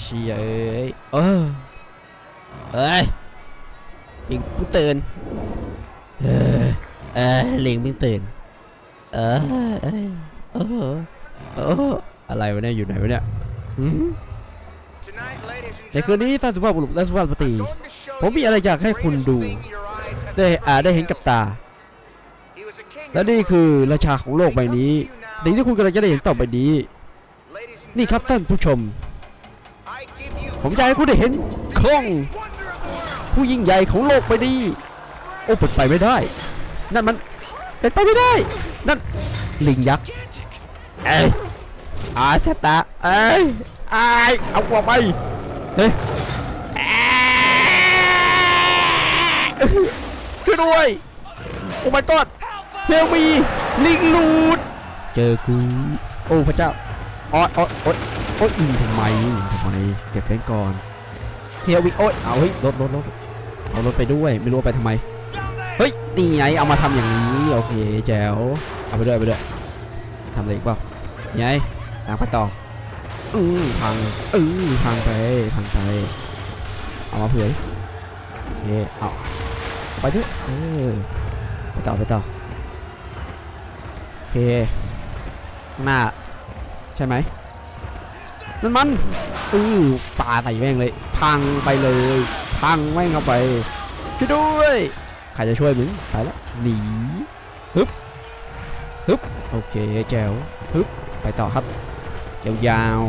เชียเอ้ยเออเอ้ยลิงเพิ่งตื่นเออเออลิงเพิ่งตื่นเออเอยเออเอออะไรวะเนี่ยอยู่ไหนวะเนี่ยหืมในคืนนี้ท่านสุภาพบุรุษและสุภาพสตรีผมมีอะไรอยากให้คุณดู ได้อ่าได้เห็นกับตา และนี่คือราชาของโลกใบนี้สิ่งที่คุณกำลังจะได้เห็นต่อไปนี้ นี่ครับท่านผู้ชม ผมอยากให้คุณได้เห็นของ ผู้ยิ่งใหญ่ของโลกใบนี้โอ้เป็นไปไม่ได้ นั่นมันเป็นไปไม่ได้ นั่นลิงยักษ์เอ้ยอาสตาเอ้ยไอเอาออกไปเฮ้ยช่วยด้วยโอ้ my god เฮลมีลิงลูดเจอกูโอ้พระเจ้าโอ๊ยโอ๊ยโอ๊ย โอ๊ยอินทำไมทำไมเก็บเป็นก่อนเฮลมีโอ๊ยเอาเฮ้ยรถรถรถเอารถไปด้วยไม่รู้เอาไปทำไมเฮ้ยนี่ไงเอามาทำอย่างนี้โอเคแจ๋วเอาไปด้วยไปด้วยทำอะไรอีกเปล่าไงตามไปต่ออือพังอือพังไปพังไปเอามาเผื่อโอเคเอาไปด้วยเออไปต่อไปต่อโอเคหน้าใช่ไหม นั่นมันอือปาใส่แม่งเลย พังไปเลย พังแม่งเข้าไปช่วยด้วยใครจะช่วยมึงไปแล้วหนีฮึบฮึบโอเคแจวฮึบไปต่อครับยาว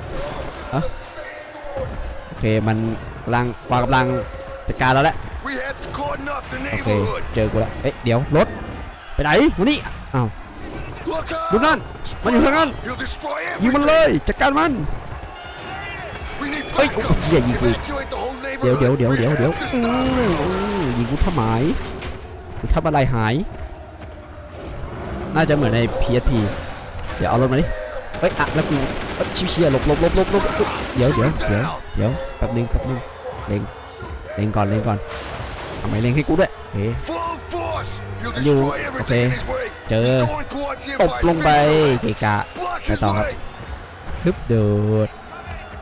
ๆอะโอเคมันกำลังวางกำลังจัดการเราแล้ว We had to cordon off the โอเคเจอกูแล้วเอ๊ะเดี๋ยวรถไปไหนมานี่อ้าว ดูนั่น มันอยู่ทางนั้น He'll destroy ยิงมัน everything. เลยจัดการมัน We need เฮ้ยโอ้ backup. เหี้ยยิงกู Evacuate the whole เดี๋ยว neighborhood. เดี๋ยวเดี๋ยวเดี๋ยว We เดี๋ยว have to อื stop ออือยิงกูทำไมกูทำอะไรหาย น่าจะเหมือนใน PSP เดี๋ยวเอารถมาดิเฮ้ยอะแล้วกูเอ้ยชิวเชียหลบหลบหลบหลบหลบเอ้ยเดี๋ยวเดี๋ยวเดี๋ยวเดี๋ยวแป๊บนึงแป๊บนึงเล็งเล็งก่อนเล็งก่อนทำไมเล็งให้กูด้วยโอเค Full force. He'll You- destroy everything in his way. เจอตบลงไปเกะกะ Block Phải his tao hả? way. ฮึบโดด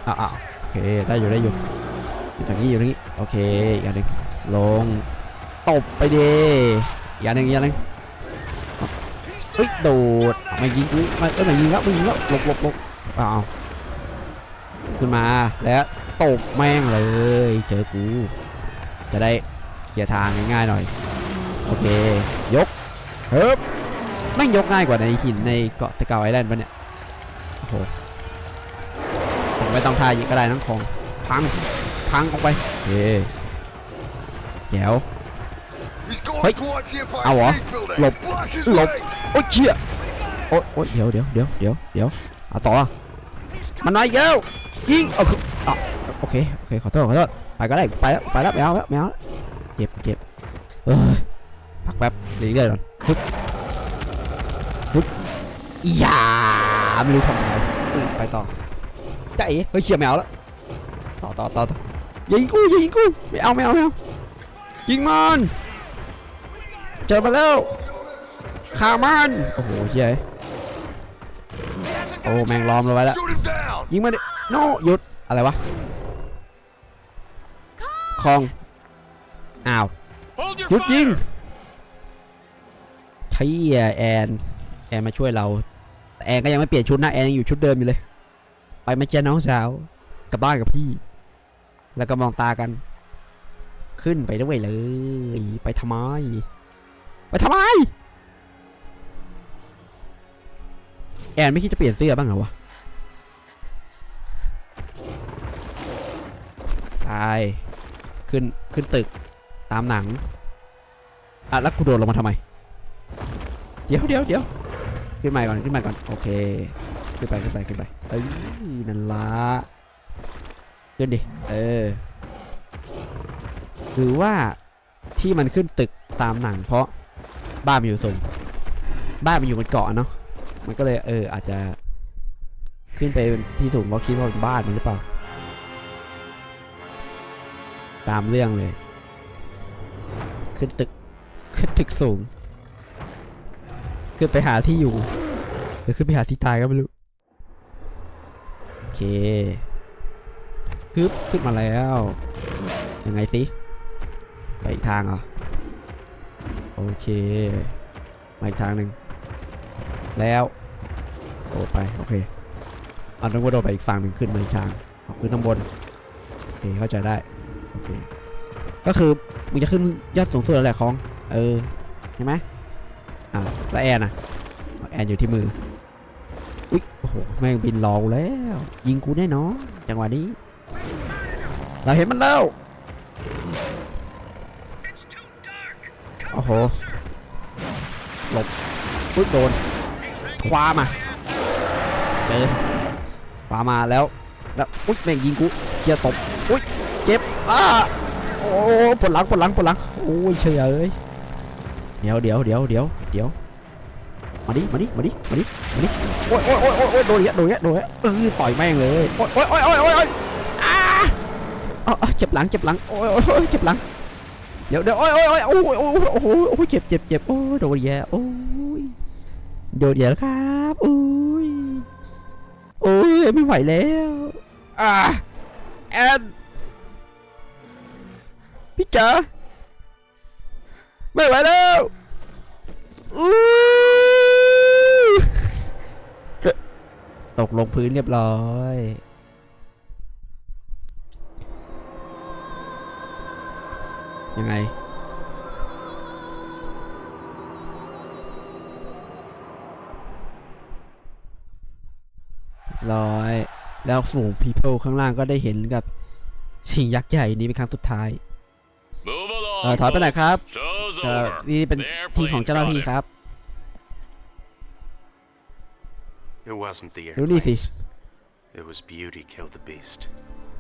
อ้าวอ้าวโอเคได้อยู่ได้อยู่อยู่ทางนี้อยู่ทางนี้โอเคอีกอย่างหนึ่งลงตบไปดิอีกอย่างหนึ่งอีกอย่างหนึ่งเฮ้ยโดดมายิงกูมาเอ้ยมายิงแล้วมายิงแล้วหลบหลบหลบอ้าวขึ้นมาแล้วตบแม่งเลยเจอกูจะได้เคลียร์ทางง่ายๆหน่อยโอเคยกเฮ้ย แม่งยกง่ายกว่าในหินในเกาะตะเกาไอแลนด์ปะเนี่ย โอ้โห ผมไม่ต้องทายยิงก็ได้น้องของ พัง พังออกไปเฮ้แจ๋ว He's going Hey. towards the Empire Ow, ah. State Building. Lộp. Block his Lộp. way. โอ๊ยเชี่ยโอ๊ยโอ๊ยเดี๋ยวเดี๋ยวเดี๋ยวเดี๋ยวเดี๋ยวเอาต่ออะมันมาอีกแล้วยิงเอาคืออะโอเค โอเค ขอโทษ ขอโทษ ไปก็ได้ ไปแล้ว ไปแล้วไม่เอาแล้วไม่เอาแล้วเจ็บเจ็บเอ้ยพักแป๊บเดี๋ยวเรื่อยๆก่อน ฮึบฮึบอย่าไม่รู้ทำยังไงอืมไปต่อใจเอ๋เฮ้ยเชี่ยไม่เอาแล้วต่อต่อต่อต่ออย่ายิงกูอย่ายิงกูไม่เอาไม่เอาไม่เอายิงมันเจอมาแล้วฆ่ามันโอ้โหเชี่ยโอ้แมงล้อมเราไว้แล้ว Shoot him down. ยิงมาดิโนหยุดอะไรวะคองอ้าว Hold your หยุดยิง fire. ใช่แอนแอนมาช่วยเราแอนก็ยังไม่เปลี่ยนชุดนะแอนยังอยู่ชุดเดิมอยู่เลย ไปมาเจอน้องสาวกลับบ้านกับพี่ แล้วก็มองตากัน ขึ้นไปด้วยเลย ไปทำไม ไปทำไม แอนไม่คิดจะเปลี่ยนเสื้อบ้างเหรอวะไปขึ้นขึ้นตึกตามหนังอะแล้วกูโดดลงมาทำไม เดี๋ยวเดี๋ยวเดี๋ยว ขึ้นมาก่อนขึ้นมาก่อนโอเคขึ้นไปขึ้นไปขึ้นไปเอ้ยนั่นละขึ้นดิเออหรือว่าที่มันขึ้นตึกตามหนังเพราะบ้านมันอยู่สูงบ้านมันอยู่บนเกาะเนาะมันก็เลยเอออาจจะขึ้นไปที่สูงเพราะคิดว่าเป็นบ้านมันหรือเปล่า ตามเรื่องเลย ขึ้นตึกขึ้นตึกสูง ขึ้นไปหาที่อยู่หรือขึ้นไปหาที่ตายก็ไม่รู้ โอเคฮึบขึ้นมาแล้ว ยังไงสิ ไปอีกทางเหรอโอเคมาอีกทางหนึ่งแล้วโดดไป โอเคเอานึกว่าโดดไปอีกฝั่งหนึ่งขึ้นมาอีกทางเอาขึ้นข้างบนโอเคเข้าใจได้โอเคก็คือมึงจะขึ้นยอดสูงสุดแล้วแหละของ เออใช่ไหม อ่าแล้วแอนอะแอนอยู่ที่มือ อุ๊ยโอ้โหแม่งบินรอกูแล้ว ยิงกูแน่นอนจังหวะนี้ เราเห็นมันแล้วโอ้โหหลบอุ๊ยโดนคว้ามาเจอคว้ามาแล้วแล้วอุ๊ยแม่งยิงกูเคียร์ตบอุ๊ยเจ็บอ้าโอ้ปวดหลังปวดหลังปวดหลังโอ้ยเฉยเอ้ยเดี๋ยวเดี๋ยวเดี๋ยวเดี๋ยว ดี๋ยวมาดิมาดิมาดิมาดิมาดิโอ้ยโอ้ยโอ้ยโอ้ยโอ้ยโดนเยอะโดนเยอะโดนเยอะเออต่อยแม่งเลยโอ้ยโอ้ยโอ้ยโอ้ยโอ้ยโอ้ยอ้าอ๋อเจ็บหลังเจ็บหลังโอ้ยโอ้ยโอ้ยเจ็บหลังเดี๋ยวเดี๋ยวโอ้ยโอ้ยโอ้ยโอ้ยโอ้ยโอ้โหโอ้ยเจ็บเจ็บเจ็บโอ้ยโดนแย่โอ้ยโดนแย่แล้วครับโอ้ยโอ้ยไม่ไหวแล้วอ่าแอนพี่จ๋าไม่ไหวแล้วอู้ ตกลงพื้นเรียบร้อยยังไง ร้อย แล้วฝูง people ข้างล่างก็ได้เห็นกับ สิ่งยักษ์ใหญ่นี้เป็นครั้งสุดท้าย Move เออ along. ถอยไปหน่อยครับ Show's เออ over. นี่เป็น The ที่ของ airplane เจ้าหน้าที่ got it. ครับ It wasn't the Who needs airplanes. It was beauty killed the beast.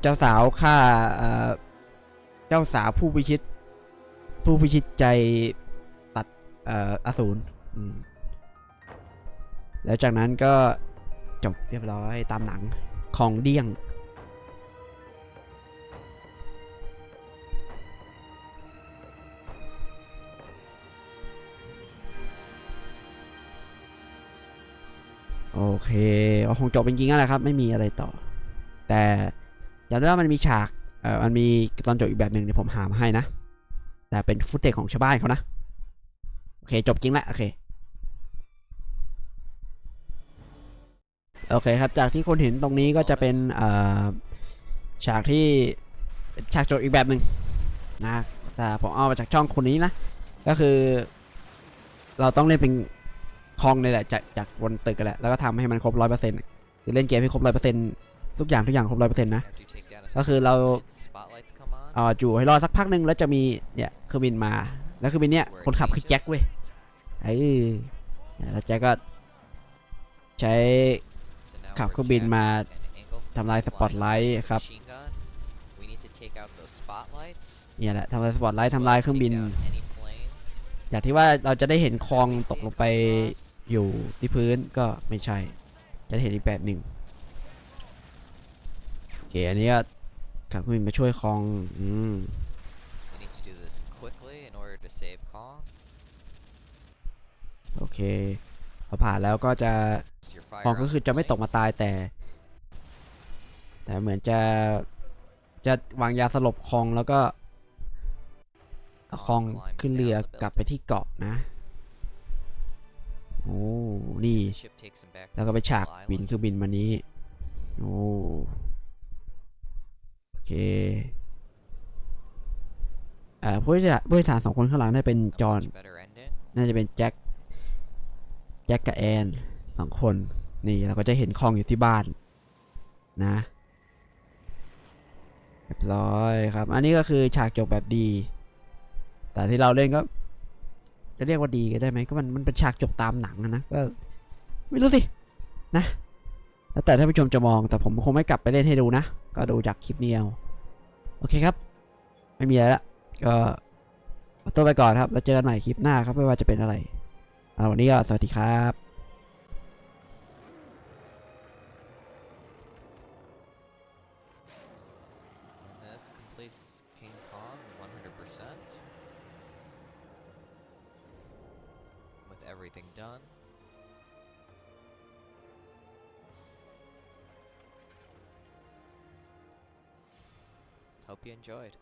เจ้าสาวฆ่าเอ่อเจ้าสาวผู้พิชิต ผู้พิชิตใจตัดเอ่ออสูรอืมแล้วจากนั้นก็จบเรียบร้อยตามหนังของเดี้ยง โอเคก็คงจบเป็นจริงแล้วครับ ไม่มีอะไรต่อ แต่จำได้ว่ามันมีฉากเออมันมีตอนจบอีกแบบหนึ่งเดี๋ยวผมหามาให้นะ แต่เป็นฟุตเทจของชาวบ้านเขานะ โอเค จบจริงละโอเค โอเคครับ จากที่คนเห็นตรงนี้ก็จะเป็นเออฉากที่ฉากจบอีกแบบหนึ่งนะแต่ผมเอามาจากช่องคนนี้นะ ก็คือ เราต้องเล่นเป็น คลองนี่แหละจากจากบนตึกกันแหละแล้วก็ทำให้มันครบร้อยเปอร์เซ็นต์คือเล่นเกมให้ครบร้อยเปอร์เซ็นต์ทุกอย่างทุกอย่างครบร้อยเปอร์เซ็นต์นะก็คือเราเอ่ออยู่ให้รอสักพักหนึ่งแล้วจะมีเนี่ยเครื่องบินมา แล้วเครื่องบินเนี่ยคนขับคือแจ็คเว้ยไอ้แล้วแจ็คก็ใช้ขับเครื่องบินมาทำลายสปอตไลท์ครับเนี่ยแหละทำลายสปอตไลท์ทำลายเครื่องบิน จากที่ว่าเราจะได้เห็นคลองตกลงไป อยู่ที่พื้นก็ไม่ใช่ จะได้เห็นอีกแบบหนึ่งโอเคอันนี้ก็ขับเครื่องบินมาช่วยคลองอืม We need to do this quickly in order to save Kong. โอเคพอผ่านแล้วก็จะ It's your fire คลองก็ on คือจะไม่ตกมา planes. ตายแต่ แต่เหมือนจะจะวางยาสลบคลองแล้วก็เอาคลอง climbs ขึ้นเรือ down the กลับไป building. ที่เกาะนะ โอ้ นี่ The ship takes him back แล้ว to ก็ไป Skull ฉากบิน Island. คือบินมานี้ โอ้ โอเคเอ่อผู้โดยสารผู้โดยสารสองคนข้างหลังได้เป็น A จอห์น much better ending. น่าจะเป็นแจ็ค แจ็คกับแอนสองคน นี่เราก็จะเห็นคลองอยู่ที่บ้าน นะเรียบร้อยครับ อันนี้ก็คือฉากจบแบบดี แต่ที่เราเล่นก็ จะเรียกว่าดีก็ได้ไหมก็มันมันเป็นฉากจบตามหนังอะนะก็ไม่รู้สินะ แล้วแต่ท่านผู้ชมจะมองแต่ผมคงไม่กลับไปเล่นให้ดูนะ ก็ดูจากคลิปนี้เอาโอเคครับ ไม่มีอะไรละก็ตัวไปก่อนครับ แล้วเจอกันใหม่คลิปหน้าครับไม่ว่าจะเป็นอะไรวันนี้ก็สวัสดีครับ Hope you enjoyed.